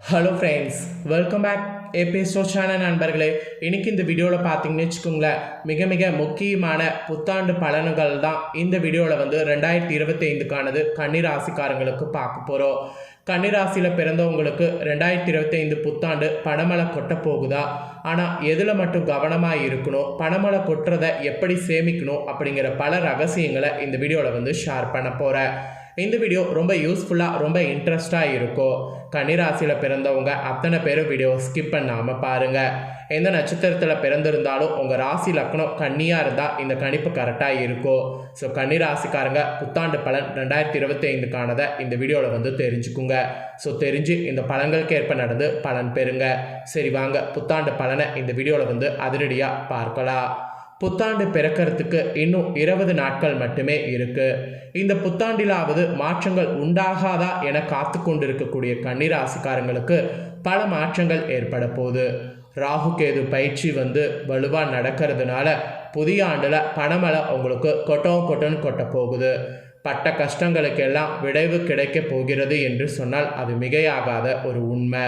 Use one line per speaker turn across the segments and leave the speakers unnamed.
Hello friends welcome back ஏபிஎஸ்டோ channel நண்பர்களே இன்னைக்கு இந்த வீடியோவில் பார்த்தீங்கன்னு வச்சுக்கோங்களேன் மிக மிக முக்கியமான புத்தாண்டு பலன்கள் தான் இந்த வீடியோவில் வந்து ரெண்டாயிரத்தி இருபத்தி ஐந்துக்கானது கன்னிராசிக்காரங்களுக்கு பார்க்க போகிறோம் கன்னிராசியில் பிறந்தவங்களுக்கு ரெண்டாயிரத்தி இருபத்தைந்து புத்தாண்டு பணமலை கொட்ட போகுதா? ஆனால் எதில் மட்டும் கவனமாக இருக்கணும்? பணமழை கொட்டுறதை எப்படி சேமிக்கணும்? அப்படிங்கிற பல ரகசியங்களை இந்த வீடியோவில் வந்து ஷேர் பண்ண போகிறேன் இந்த வீடியோ ரொம்ப யூஸ்ஃபுல்லாக ரொம்ப இன்ட்ரெஸ்டாக இருக்கும் கன்னிராசியில் பிறந்தவங்க அத்தனை பேரும் வீடியோ ஸ்கிப் பண்ணாமல் பாருங்கள் எந்த நட்சத்திரத்தில் பிறந்திருந்தாலும் உங்கள் ராசி லக்னம் கன்னியாக இருந்தால் இந்த கணிப்பு கரெக்டாக இருக்கும் ஸோ கன்னிராசிக்காரங்க புத்தாண்டு பலன் ரெண்டாயிரத்தி இருபத்தி ஐந்துக்கானதை இந்த வீடியோவில் வந்து தெரிஞ்சுக்குங்க. ஸோ தெரிஞ்சு இந்த பலன்களுக்கு ஏற்ப நடந்து பலன் பெறுங்க. சரி வாங்க புத்தாண்டு பலனை இந்த வீடியோவில் வந்து அதிரடியாக பார்க்கலாம். புத்தாண்டு பிறக்கிறதுக்கு இன்னும் இருபது நாட்கள் மட்டுமே இருக்கு. இந்த புத்தாண்டிலாவது மாற்றங்கள் உண்டாகாதா என காத்து கொண்டிருக்கக்கூடிய கன்னிராசிக்காரங்களுக்கு பல மாற்றங்கள் ஏற்பட போகுது. ராகு கேது பயிற்சி வந்து வலுவாக நடக்கிறதுனால புதிய ஆண்டில் பணமலை உங்களுக்கு கொட்டோ கொட்டன்னு கொட்ட போகுது. பட்ட கஷ்டங்களுக்கெல்லாம் விளைவு கிடைக்க போகிறது என்று சொன்னால் அது மிகையாகாத ஒரு உண்மை.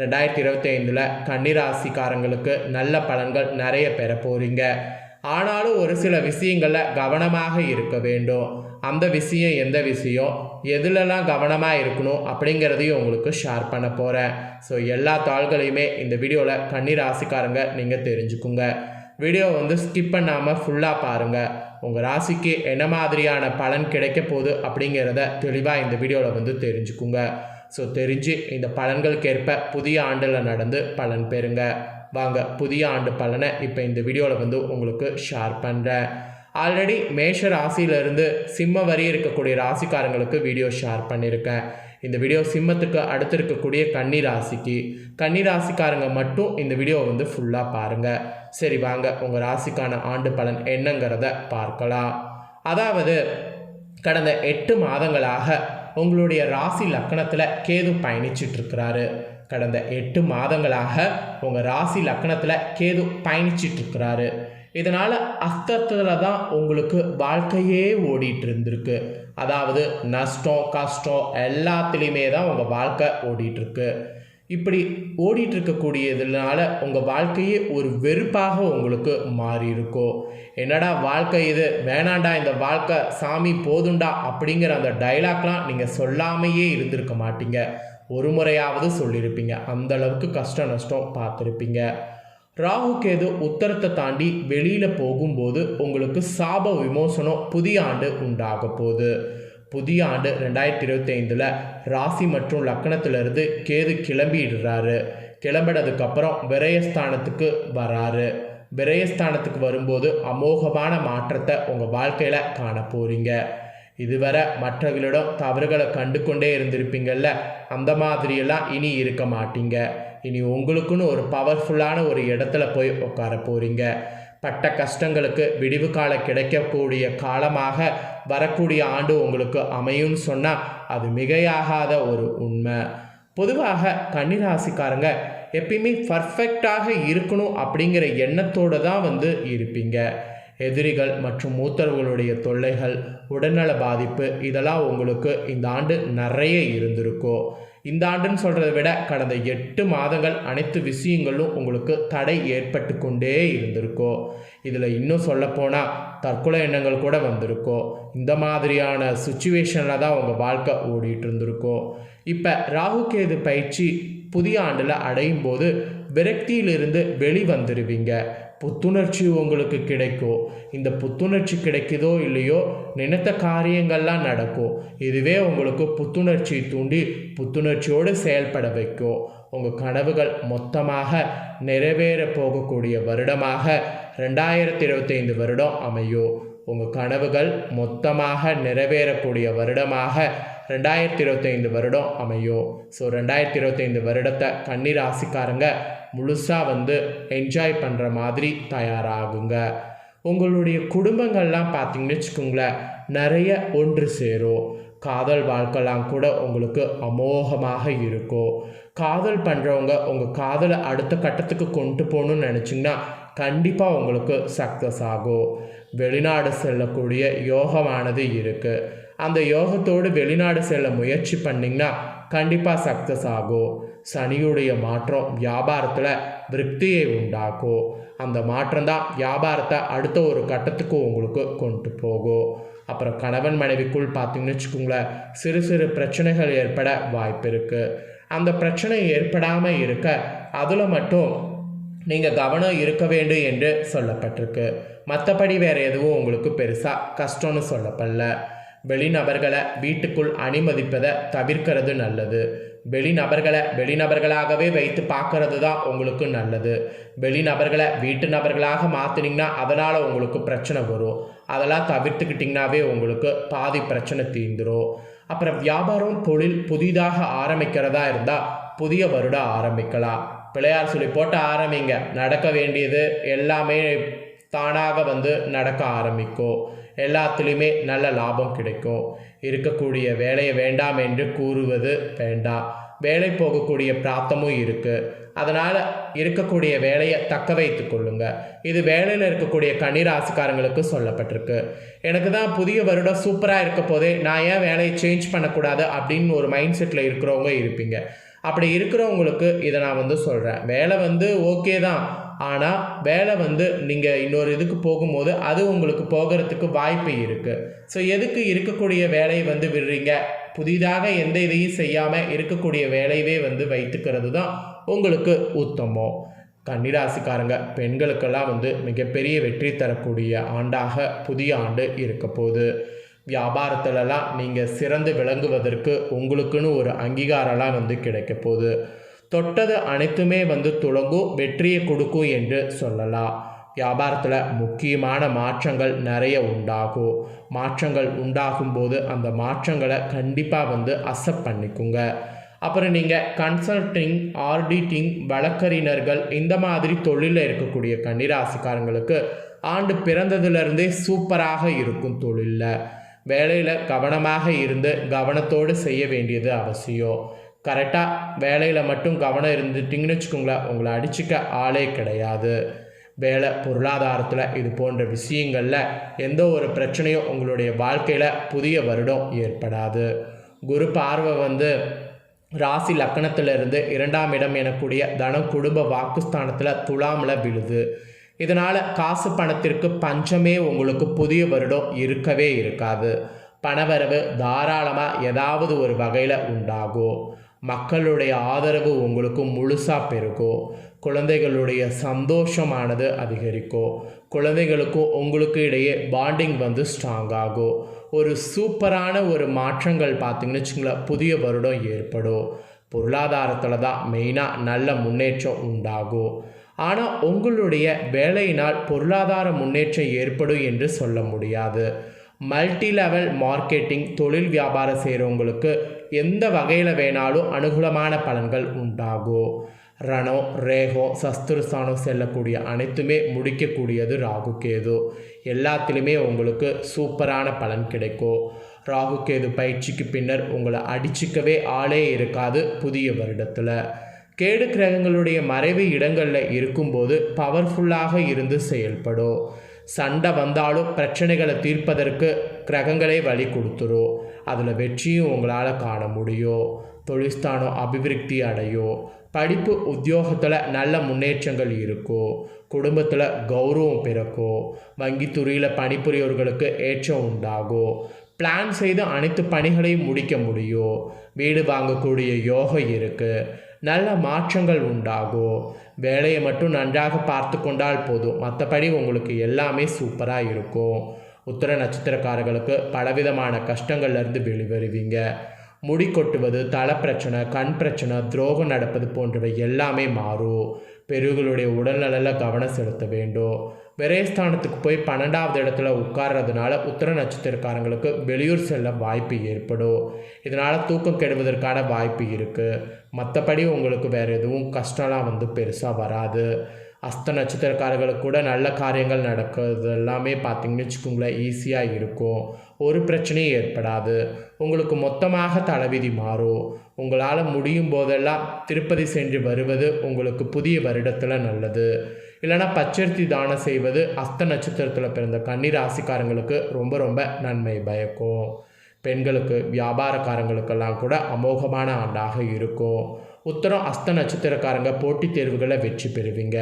ரெண்டாயிரத்தி இருபத்தி ஐந்தில் கன்னிராசிக்காரங்களுக்கு நல்ல பலன்கள் நிறைய பெற போகிறீங்க ஆனாலும் ஒரு சில விஷயங்களில் கவனமாக இருக்க வேண்டும். அந்த விஷயம் எந்த விஷயம்? எதுலலாம் கவனமாக இருக்கணும் அப்படிங்கிறதையும் உங்களுக்கு ஷேர் பண்ண போகிறேன் ஸோ எல்லா தாள்களையுமே இந்த வீடியோவில் கன்னி ராசிக்காரங்க நீங்கள் தெரிஞ்சுக்குங்க. வீடியோ வந்து ஸ்கிப் பண்ணாமல் ஃபுல்லாக பாருங்கள் உங்கள் ராசிக்கு என்ன மாதிரியான பலன் கிடைக்க போகுது அப்படிங்கிறத தெளிவாக இந்த வீடியோவில் வந்து தெரிஞ்சுக்குங்க. ஸோ தெரிஞ்சு இந்த பலன்களுக்கேற்ப புதிய ஆண்டில் நடந்து பலன் பெறுங்க. வாங்க புதிய ஆண்டு பலனை இப்போ இந்த வீடியோவில் வந்து உங்களுக்கு ஷேர் பண்ணுறேன் ஆல்ரெடி மேஷ ராசியிலிருந்து சிம்ம வரி இருக்கக்கூடிய ராசிக்காரங்களுக்கு வீடியோ ஷேர் பண்ணியிருக்கேன் இந்த வீடியோ சிம்மத்துக்கு அடுத்து இருக்கக்கூடிய கன்னி ராசிக்கு கன்னி ராசிக்காரங்க மட்டும் இந்த வீடியோ வந்து ஃபுல்லாக பாருங்கள் சரி வாங்க உங்கள் ராசிக்கான ஆண்டு பலன் என்னங்கிறத பார்க்கலாம். அதாவது கடந்த எட்டு மாதங்களாக உங்களுடைய ராசி லக்கணத்தில் கேது பயணிச்சிட்ருக்கிறாரு கடந்த எட்டு மாதங்களாக உங்கள் ராசி லக்கணத்தில் கேது பயணிச்சிட்டு இருக்கிறாரு இதனால் அஸ்தத்தில் தான் உங்களுக்கு வாழ்க்கையே ஓடிட்டு இருந்திருக்கு அதாவது நஷ்டம் கஷ்டம் எல்லாத்துலேயுமே தான் உங்கள் வாழ்க்கை ஓடிட்டுருக்கு இப்படி ஓடிட்டு இருக்கக்கூடியதுனால உங்கள் வாழ்க்கையே ஒரு வெறுப்பாக உங்களுக்கு மாறி இருக்கும் என்னடா வாழ்க்கை இது? வேணாண்டா இந்த வாழ்க்கை சாமி போதுண்டா அப்படிங்கிற அந்த டைலாக்லாம் நீங்கள் சொல்லாமையே இருந்திருக்க மாட்டீங்க. ஒரு முறையாவது சொல்லியிருப்பீங்க அந்த அளவுக்கு கஷ்ட நஷ்டம் பார்த்துருப்பீங்க. ராகு கேது உத்தரத்தை தாண்டி வெளியில் போகும்போது உங்களுக்கு சாப விமோசனம் புதிய ஆண்டு உண்டாக போகுது. புதிய ஆண்டு ரெண்டாயிரத்தி இருபத்தி ஐந்தில் ராசி மற்றும் லக்கணத்திலிருந்து கேது கிளம்பிடுறாரு. கிளம்பினதுக்கப்புறம் விரயஸ்தானத்துக்கு வராரு. விரயஸ்தானத்துக்கு வரும்போது அமோகமான மாற்றத்தை உங்கள் வாழ்க்கையில் காண போகிறீங்க இதுவரை மற்றவர்களிடம் தவறுகளை கண்டு கொண்டே இருந்திருப்பீங்கள்ல அந்த மாதிரியெல்லாம் இனி இருக்க மாட்டீங்க. இனி உங்களுக்குன்னு ஒரு பவர்ஃபுல்லான ஒரு இடத்துல போய் உட்கார போகிறீங்க பட்ட கஷ்டங்களுக்கு விடிவு காலம் கிடைக்கக்கூடிய காலமாக வரக்கூடிய ஆண்டு உங்களுக்கு அமையும்னு சொன்னால் அது மிகையாகாத ஒரு உண்மை. பொதுவாக கன்னிராசிக்காரங்க எப்பயுமே பர்ஃபெக்டாக இருக்கணும் அப்படிங்கிற எண்ணத்தோடு தான் வந்து இருப்பீங்க. எதிரிகள் மற்றும் மூத்தவர்களுடைய தொல்லைகள் உடல்நல பாதிப்பு இதெல்லாம் உங்களுக்கு இந்த ஆண்டு நிறைய இருந்திருக்கும் இந்த ஆண்டுன்னு சொல்கிறத விட கடந்த எட்டு மாதங்கள் அனைத்து விஷயங்களும் உங்களுக்கு தடை ஏற்பட்டு கொண்டே இருந்திருக்கும் இதில் இன்னும் சொல்லப்போனால் தற்கொலை எண்ணங்கள் கூட வந்திருக்கோ. இந்த மாதிரியான சுச்சுவேஷனில் தான் உங்கள் வாழ்க்கை ஓடிட்டு இருந்திருக்கோ. இப்போ ராகு கேது பயிற்சி புதிய ஆண்டில் அடையும் போது விரக்தியிலிருந்து வெளிவந்துருவீங்க. புத்துணர்ச்சி உங்களுக்கு கிடைக்கும் இந்த புத்துணர்ச்சி கிடைக்குதோ இல்லையோ நினைத்த காரியங்கள்லாம் நடக்கும் இதுவே உங்களுக்கு புத்துணர்ச்சி தூண்டி புத்துணர்ச்சியோடு செயல்பட வைக்கும் உங்கள் கனவுகள் மொத்தமாக நிறைவேற போகக்கூடிய வருடமாக ரெண்டாயிரத்தி இருபத்தைந்து வருடம் அமையும் உங்கள் கனவுகள் மொத்தமாக நிறைவேறக்கூடிய வருடமாக ரெண்டாயிரத்தி இருபத்தைந்து வருடம் அமையும் ஸோ ரெண்டாயிரத்தி இருபத்தைந்து வருடத்தை கண்ணீர் ராசிக்காரங்க முழுசாக வந்து என்ஜாய் பண்ணுற மாதிரி தயாராகுங்க. உங்களுடைய குடும்பங்கள்லாம் பார்த்தீங்கன்னு வச்சுக்கோங்களேன் நிறைய ஒன்று சேரும். காதல் வாழ்க்கைலாம் கூட உங்களுக்கு அமோகமாக இருக்கும். காதல் பண்ணுறவங்க உங்கள் காதலை அடுத்த கட்டத்துக்கு கொண்டு போகணும்னு நினச்சிங்கன்னா கண்டிப்பாக உங்களுக்கு சக்ஸஸ் ஆகும். வெளிநாடு செல்லக்கூடிய யோகமானது இருக்குது அந்த யோகத்தோடு வெளிநாடு செல்ல முயற்சி பண்ணிங்கன்னா கண்டிப்பாக சக்ஸஸ் ஆகும். சனியுடைய மாற்றம் வியாபாரத்தில் விருத்தியை உண்டாக்கும். அந்த மாற்றம் தான் வியாபாரத்தை அடுத்த ஒரு கட்டத்துக்கு உங்களுக்கு கொண்டு போகும். அப்புறம் கணவன் மனைவிக்குள் பார்த்தீங்கன்னு வச்சுக்கோங்களேன் சிறு சிறு பிரச்சனைகள் ஏற்பட வாய்ப்பு இருக்குது அந்த பிரச்சனை ஏற்படாமல் இருக்க அதில் மட்டும் நீங்கள் கவனம் இருக்க வேண்டும் என்று சொல்லப்பட்டிருக்கு. மற்றபடி வேறு எதுவும் உங்களுக்கு பெருசாக கஷ்டம்னு சொல்லப்படல. வெளிநபர்களை வீட்டுக்குள் அனுமதிப்பதை தவிர்க்கிறது நல்லது. வெளிநபர்களை வெளிநபர்களாகவே வைத்து பார்க்கறது தான் உங்களுக்கு நல்லது. வெளிநபர்களை வீட்டு நபர்களாக மாற்றினீங்கன்னா அதனால் உங்களுக்கு பிரச்சனை வரும். அதெல்லாம் தவிர்த்துக்கிட்டிங்கனாவே உங்களுக்கு பாதி பிரச்சனை தீர்ந்துடும் அப்புறம் வியாபாரம் தொழில் புதிதாக ஆரம்பிக்கிறதா இருந்தால் புதிய வருடம் ஆரம்பிக்கலாம். பிள்ளையார் சொல்லி போட்டு ஆரம்பிங்க. நடக்க வேண்டியது எல்லாமே தானாக வந்து நடக்க ஆரம்பிக்கும். எல்லாத்துலேயுமே நல்ல லாபம் கிடைக்கும். இருக்கக்கூடிய வேலையை வேண்டாம் என்று கூறுவது வேண்டாம். வேலை போகக்கூடிய பிராப்தமும் இருக்குது அதனால் இருக்கக்கூடிய வேலையை தக்க வைத்து கொள்ளுங்க. இது வேலையில் இருக்கக்கூடிய கன்னிராசிக்காரங்களுக்கு சொல்லப்பட்டிருக்கு. எனக்கு தான் புதிய வருடம் சூப்பராக இருக்க போதே நான் ஏன் வேலையை சேஞ்ச் பண்ணக்கூடாது அப்படின்னு ஒரு மைண்ட் செட்டில் இருக்கிறவங்க இருப்பீங்க. அப்படி இருக்கிறவங்களுக்கு இதை நான் வந்து சொல்கிறேன் வேலை வந்து ஓகே தான். ஆனால் வேலை வந்து நீங்கள் இன்னொரு இதுக்கு போகும்போது அது உங்களுக்கு போகிறதுக்கு வாய்ப்பு இருக்குது ஸோ எதுக்கு இருக்கக்கூடிய வேலையை வந்து விடுறீங்க? புதிதாக எந்த இதையும் செய்யாமல் இருக்கக்கூடிய வேலையவே வந்து வைத்துக்கிறது தான் உங்களுக்கு உத்தமம். கன்னிராசிக்காரங்க பெண்களுக்கெல்லாம் வந்து மிகப்பெரிய வெற்றி தரக்கூடிய ஆண்டாக புதிய ஆண்டு இருக்க போகுது. வியாபாரத்துலலாம் நீங்கள் சிறந்து விளங்குவதற்கு உங்களுக்குன்னு ஒரு அங்கீகாரம்லாம் வந்து கிடைக்க போகுது. தொட்டது அனைத்துமே வந்து துளங்கும் வெற்றியை கொடுக்கும் என்று சொல்லலாம். வியாபாரத்தில் முக்கியமான மாற்றங்கள் நிறைய உண்டாகும். மாற்றங்கள் உண்டாகும்போது அந்த மாற்றங்களை கண்டிப்பாக வந்து அக்செப்ட் பண்ணிக்குங்க. அப்புறம் நீங்கள் கன்சல்டிங் ஆடிட்டிங் வழக்கறிஞர்கள் இந்த மாதிரி தொழிலில் இருக்கக்கூடிய கன்னிராசிக்காரங்களுக்கு ஆண்டு பிறந்ததுலேருந்தே சூப்பராக இருக்கும் தொழிலில். வேலையில் கவனமாக இருந்து கவனத்தோடு செய்ய வேண்டியது அவசியம். கரெக்டாக வேலையில் மட்டும் கவனம் இருந்துட்டிங்கன்னு வச்சுக்கோங்களேன் உங்களை அடிச்சுக்க ஆளே கிடையாது. வேலை பொருளாதாரத்தில் இது போன்ற விஷயங்களில் எந்த ஒரு பிரச்சனையும் உங்களுடைய வாழ்க்கையில் புதிய வருடம் ஏற்படாது. குரு பார்வை வந்து ராசி லக்கணத்திலிருந்து இரண்டாம் இடம் எனக்கூடிய தன குடும்ப வாக்குஸ்தானத்தில் துலாமில் விழுது. இதனால் காசு பணத்திற்கு பஞ்சமே உங்களுக்கு புதிய வருடம் இருக்கவே இருக்காது. பணவரவு தாராளமாக ஏதாவது ஒரு வகையில் உண்டாகும். மக்களுடைய ஆதரவு உங்களுக்கு முழுசாக பெருகும் குழந்தைகளுடைய சந்தோஷமானது அதிகரிக்கும் குழந்தைகளுக்கும் உங்களுக்கு இடையே பாண்டிங் வந்து ஸ்ட்ராங் ஆகும் ஒரு சூப்பரான ஒரு மாற்றங்கள் பார்த்திங்கன்னு வச்சுங்களேன் புதிய வருடம் ஏற்படும் பொருளாதாரத்தில் தான் மெயினாக நல்ல முன்னேற்றம் உண்டாகும் ஆனால் உங்களுடைய வேலையினால் பொருளாதார முன்னேற்றம் ஏற்படும் என்று சொல்ல முடியாது. மல்டி லெவல் மார்க்கெட்டிங் தொழில் வியாபாரம் செய்கிறவங்களுக்கு எந்த வகையில் வேணாலும் அனுகூலமான பலன்கள் உண்டாகும் ரணோ ரேகோ சஸ்திரஸ்தானம் செல்லக்கூடிய அனைத்துமே முடிக்கக்கூடியது ராகு கேது. எல்லாத்திலுமே உங்களுக்கு சூப்பரான பலன் கிடைக்கும் ராகு கேது பயிற்சிக்கு பின்னர் உங்களை அடிச்சிக்கவே ஆளே இருக்காது புதிய வருடத்தில். கேடு கிரகங்களுடைய மறைவு இடங்களில் இருக்கும்போது பவர்ஃபுல்லாக இருந்து செயல்படும் சண்டை வந்தாலும் பிரச்சனைகளை தீர்ப்பதற்கு கிரகங்களே வழி கொடுத்துரும் அதில் வெற்றியும் உங்களால் காண முடியும். தொழிற்ஸ்தானம் அபிவிருத்தி அடையும். படிப்பு உத்தியோகத்தில் நல்ல முன்னேற்றங்கள் இருக்கும். குடும்பத்தில் கௌரவம் பிறக்கும். வங்கித்துறையில் பணிபுரியவர்களுக்கு ஏற்றம் உண்டாகும். பிளான் செய்து அனைத்து பணிகளையும் முடிக்க முடியும். வீடு வாங்கக்கூடிய யோகம் இருக்குது நல்ல மாற்றங்கள் உண்டாகும் வேலையை மட்டும் நன்றாக பார்த்து கொண்டால் போதும். மற்றபடி உங்களுக்கு எல்லாமே சூப்பராக இருக்கும். உத்தர நட்சத்திரக்காரர்களுக்கு பலவிதமான கஷ்டங்கள்லேருந்து வெளிவருவீங்க. முடி கொட்டுவது தலை பிரச்சனை கண் பிரச்சனை துரோகம் நடப்பது போன்றவை எல்லாமே மாறும். பெரியவர்களுடைய உடல்நலில் கவனம் செலுத்த வேண்டும். விரயஸ்தானத்துக்கு போய் பன்னெண்டாவது இடத்துல உட்கார்றதுனால உத்தர நட்சத்திரக்காரங்களுக்கு வெளியூர் செல்ல வாய்ப்பு ஏற்படும். இதனால் தூக்கம் கெடுவதற்கான வாய்ப்பு இருக்குது மற்றபடி உங்களுக்கு வேறு எதுவும் கஷ்டம்லாம் வந்து பெருசாக வராது. அஸ்த நட்சத்திரக்காரர்களுக்கு கூட நல்ல காரியங்கள் நடக்கிறது எல்லாமே பார்த்திங்கன்னு வச்சுக்கோங்களேன் ஈஸியாக இருக்கும். ஒரு பிரச்சனையும் ஏற்படாது. உங்களுக்கு மொத்தமாக தலைவிதி மாறும். உங்களால் முடியும் போதெல்லாம் திருப்பதி சென்று வருவது உங்களுக்கு புதிய வருடத்தில் நல்லது. இல்லைனா பச்சரித்தி தானம் செய்வது அஸ்த நட்சத்திரத்தில் பிறந்த கன்னி ராசிக்காரங்களுக்கு ரொம்ப ரொம்ப நன்மை பயக்கும். பெண்களுக்கு வியாபாரக்காரங்களுக்கெல்லாம் கூட அமோகமான ஆண்டாக இருக்கும். உத்தரம் அஸ்த நட்சத்திரக்காரங்க போட்டித் தேர்வுகளை வெற்றி பெறுவீங்க.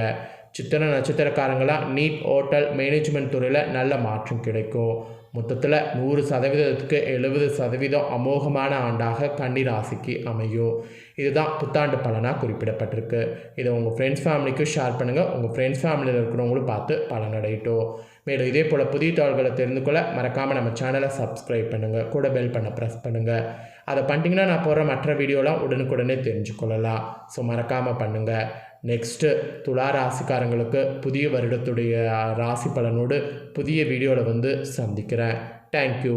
சித்திர நட்சத்திரக்காரங்களாம் நீட் ஹோட்டல் மேனேஜ்மெண்ட் துறையில் நல்ல மாற்றம் கிடைக்கும். மொத்தத்தில் நூறு சதவீதத்துக்கு எழுபது சதவீதம் அமோகமான ஆண்டாக கன்னிராசிக்கு அமையும். இதுதான் புத்தாண்டு பலனாக குறிப்பிடப்பட்டிருக்கு. இதை உங்கள் ஃப்ரெண்ட்ஸ் ஃபேமிலிக்கும் ஷேர் பண்ணுங்கள் உங்கள் ஃப்ரெண்ட்ஸ் ஃபேமிலியில் இருக்கிறவங்களும் பார்த்து பலனடையட்டும் மேலும் இதே போல் புதிய தகவல்களை தெரிந்து கொள்ள மறக்காமல் நம்ம சேனலை சப்ஸ்கிரைப் பண்ணுங்கள் கூட பெல் பண்ண ப்ரெஸ் பண்ணுங்கள் அதை பண்ணிட்டீங்கன்னா நான் போகிற மற்ற வீடியோலாம் உடனுக்குடனே தெரிஞ்சுக்கொள்ளலாம். ஸோ மறக்காமல் பண்ணுங்கள் நெக்ஸ்ட்டு துலா ராசிக்காரங்களுக்கு புதிய வருடத்துடைய ராசி பலனோடு புதிய வீடியோவில் வந்து சந்திக்கிறேன். தேங்க்யூ